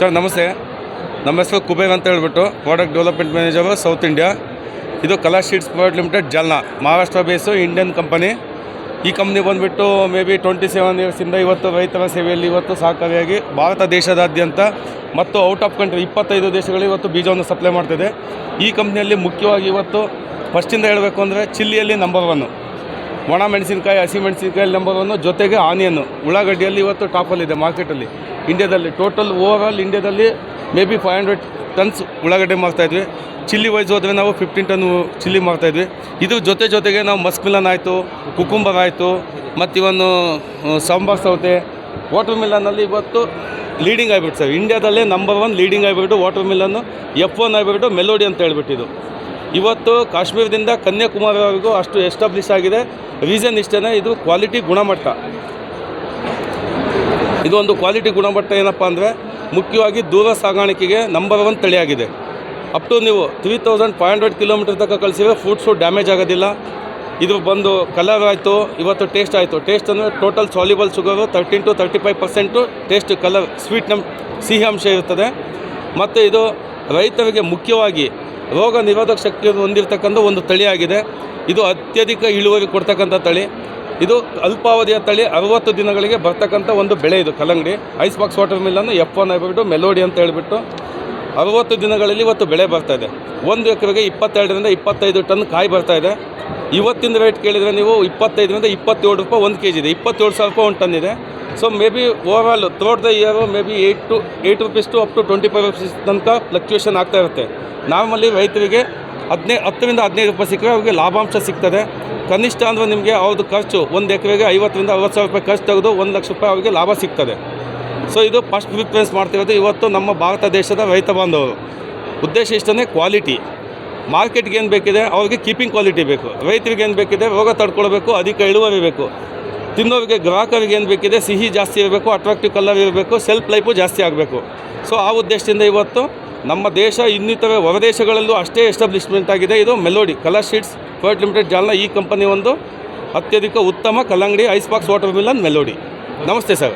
Sir, ನಮಸ್ತೆ. ನಮ್ಮ ಹೆಸರು ಕುಬೇರ್ ಅಂತ ಹೇಳ್ಬಿಟ್ಟು product development manager South India. ಇದು Kala sheets private limited, Jalna, Maharashtra base Indian company ಈ ಕಂಪ್ನಿ ಬಂದುಬಿಟ್ಟು ಮೇ ಬಿ ಟ್ವೆಂಟಿ ಸೆವೆನ್ ಇಯರ್ಸಿಂದ ಇವತ್ತು ರೈತರ ಸೇವೆಯಲ್ಲಿ ಇವತ್ತು ಸಹಕಾರಿಯಾಗಿ ಭಾರತ ದೇಶದಾದ್ಯಂತ ಮತ್ತು ಔಟ್ ಆಫ್ ಕಂಟ್ರಿ ಇಪ್ಪತ್ತೈದು ದೇಶಗಳು ಇವತ್ತು ಬೀಜವನ್ನು ಸಪ್ಲೈ ಮಾಡ್ತಿದೆ. ಈ ಕಂಪ್ನಿಯಲ್ಲಿ ಮುಖ್ಯವಾಗಿ ಇವತ್ತು ಫಸ್ಟಿಂದ ಹೇಳಬೇಕು ಅಂದರೆ ಚಿಲ್ಲಿಯಲ್ಲಿ ನಂಬರ್ ಒನ್ನು ಒಣ ಮೆಣಸಿನಕಾಯಿ ಹಸಿ ಮೆಣಸಿನಕಾಯಿ ನಂಬರ್ ಒನ್ನು ಜೊತೆಗೆ ಆನಿಯನ್ನು. ಉಳ್ಳಾಗಡ್ಡಿಯಲ್ಲಿ ಇವತ್ತು ಟಾಪಲ್ಲಿದೆ ಮಾರ್ಕೆಟಲ್ಲಿ. ಇಂಡ್ಯಾದಲ್ಲಿ ಟೋಟಲ್ ಓವರ್ ಆಲ್ ಇಂಡಿಯಾದಲ್ಲಿ maybe five hundred tons ಉಳ್ಳಾಗಡ್ಡೆ ಮಾರ್ತಾಯಿದ್ವಿ ಚಿಲ್ಲಿ ವೈಸ್ ಹೋದರೆ ನಾವು ಫಿಫ್ಟೀನ್ ಟನ್ ಚಿಲ್ಲಿ ಮಾರ್ತಾಯಿದ್ವಿ ಇದು ಜೊತೆ ಜೊತೆಗೆ ನಾವು ಮಸ್ಮಿಲನ್ ಆಯಿತು, ಕುಕುಂಬರ್ ಆಯಿತು, ಮತ್ತು ಇವನು ಸಾಂಬಾರ್ ಸೌತೆ. ವಾಟರ್ ಮಿಲನ್ನಲ್ಲಿ ಇವತ್ತು ಲೀಡಿಂಗ್ ಆಗಿಬಿಟ್ಟು ಸರ್ ಇಂಡ್ಯಾದಲ್ಲೇ ನಂಬರ್ ಒನ್ ಲೀಡಿಂಗ್ ಆಗಿಬಿಟ್ಟು ವಾಟರ್ ಮಿಲನ್ನು ಎಫ್ ಒನ್ ಆಗಿಬಿಟ್ಟು ಮೆಲೋಡಿ ಅಂತ ಹೇಳ್ಬಿಟ್ಟಿದ್ದು. ಇವತ್ತು ಕಾಶ್ಮೀರದಿಂದ ಕನ್ಯಾಕುಮಾರಿವರೆಗೂ ಅಷ್ಟು ಎಸ್ಟಾಬ್ಲಿಷ್ ಆಗಿದೆ. ರೀಸನ್ ಇಷ್ಟೇ ಇದು ಕ್ವಾಲಿಟಿ ಗುಣಮಟ್ಟ. ಇದು ಒಂದು ಕ್ವಾಲಿಟಿ ಗುಣಮಟ್ಟ ಏನಪ್ಪ ಅಂದರೆ, ಮುಖ್ಯವಾಗಿ ದೂರ ಸಾಗಾಣಿಕೆಗೆ ನಂಬರ್ ಒನ್ ತಳಿಯಾಗಿದೆ. ಅಪ್ ಟು ನೀವು three thousand five hundred kilometre ತನಕ ಕಳಿಸಿದ್ರೆ ಫುಡ್ಸು ಡ್ಯಾಮೇಜ್ ಆಗೋದಿಲ್ಲ. ಇದು ಬಂದು ಕಲರ್ ಆಯಿತು, ಇವತ್ತು ಟೇಸ್ಟ್ ಆಯಿತು. ಟೇಸ್ಟ್ ಅಂದರೆ total soluble sugar thirteen to thirty five percent taste colour sweet ನಮ್ಮ ಸಿಹಿ ಅಂಶ ಇರ್ತದೆ. ಮತ್ತು ಇದು ರೈತರಿಗೆ ಮುಖ್ಯವಾಗಿ ರೋಗ ನಿರೋಧಕ ಶಕ್ತಿಯನ್ನು ಹೊಂದಿರತಕ್ಕಂಥ ಒಂದು ತಳಿಯಾಗಿದೆ ಇದು ಅತ್ಯಧಿಕ ಇಳುವರಿ ಕೊಡ್ತಕ್ಕಂಥ ತಳಿ. ಇದು ಅಲ್ಪಾವಧಿಯ ತಳಿ, ಅರವತ್ತು ದಿನಗಳಿಗೆ ಬರ್ತಕ್ಕಂಥ ಒಂದು ಬೆಳೆ ಇದು ಕಲ್ಲಂಗಡಿ. Ice box watermelon F one ಆಗಿಬಿಟ್ಟು ಮೆಲೋಡಿ ಅಂತ ಹೇಳಿಬಿಟ್ಟು ಅರವತ್ತು ದಿನಗಳಲ್ಲಿ ಇವತ್ತು ಬೆಳೆ ಬರ್ತಾ ಇದೆ. ಒಂದು ಎಕರೆಗೆ ಇಪ್ಪತ್ತೆರಡರಿಂದ ಇಪ್ಪತ್ತೈದು ಟನ್ ಕಾಯಿ ಬರ್ತಾ ಇದೆ. ಇವತ್ತಿನ ರೇಟ್ ಕೇಳಿದರೆ ನೀವು ಇಪ್ಪತ್ತೈದರಿಂದ ಇಪ್ಪತ್ತೇಳು ರೂಪಾಯಿ ಒಂದು ಕೆ ಜಿ ಇದೆ. ಇಪ್ಪತ್ತೇಳು ಸಾವಿರ ರೂಪಾಯಿ ಒಂದು ಟನ್ ಇದೆ. So maybe over all throughout the year maybe eight to eight rupees to up to twenty five rupees ತನಕ ಫ್ಲಕ್ಚುಯೇಷನ್ ಆಗ್ತಾ ಇರುತ್ತೆ. ನಾರ್ಮಲಿ ರೈತರಿಗೆ ಹದಿನೈದು ಹತ್ತರಿಂದ ಹದಿನೈದು ರೂಪಾಯಿ ಸಿಕ್ಕರೆ ಅವ್ರಿಗೆ ಲಾಭಾಂಶ ಸಿಗ್ತದೆ. ಕನಿಷ್ಠ ಅಂದರೆ ನಿಮಗೆ ಅವ್ರದ್ದು ಖರ್ಚು ಒಂದು ಎಕರೆಗೆ ಐವತ್ತರಿಂದ ಅರವತ್ತು ಸಾವಿರ ರೂಪಾಯಿ ಖರ್ಚು ತೆಗೆದು ಒಂದು ಲಕ್ಷ ರೂಪಾಯಿ ಅವರಿಗೆ ಲಾಭ ಸಿಗ್ತದೆ. ಸೊ ಇದು ಫಸ್ಟ್ ಪ್ರಿಫರೆನ್ಸ್ ಮಾಡ್ತಿರೋದು. ಇವತ್ತು ನಮ್ಮ ಭಾರತ ದೇಶದ ರೈತ ಬಾಂಧವರು. ಉದ್ದೇಶ ಇಷ್ಟನೇ ಕ್ವಾಲಿಟಿ ಮಾರ್ಕೆಟ್ಗೆ ಏನು ಬೇಕಿದೆ? ಅವ್ರಿಗೆ ಕೀಪಿಂಗ್ ಕ್ವಾಲಿಟಿ ಬೇಕು. ರೈತರಿಗೆ ಏನು ಬೇಕಿದೆ? ರೋಗ ತಡ್ಕೊಳ್ಬೇಕು, ಅಧಿಕ ಇಳುವರಿ ಬೇಕು. ತಿನ್ನೋರಿಗೆ ಗ್ರಾಹಕರಿಗೆ ಏನು ಬೇಕಿದೆ, ಸಿಹಿ ಜಾಸ್ತಿ ಇರಬೇಕು ಅಟ್ರಾಕ್ಟಿವ್ ಕಲರ್ ಇರಬೇಕು ಸೆಲ್ಫ್ ಲೈಫು ಜಾಸ್ತಿ ಆಗಬೇಕು. ಸೊ ಆ ಉದ್ದೇಶದಿಂದ ಇವತ್ತು ನಮ್ಮ ದೇಶ ಇನ್ನಿತರ ಹೊರದೇಶಗಳಲ್ಲೂ ಅಷ್ಟೇ ಎಸ್ಟಾಬ್ಲಿಷ್ಮೆಂಟ್ ಆಗಿದೆ. ಇದು melody colour seeds private limited Jalna ಈ ಕಂಪನಿ ಒಂದು ಅತ್ಯಧಿಕ ಉತ್ತಮ ಕಲ್ಲಂಗಡಿ ice box water Milan melody ನಮಸ್ತೆ ಸರ್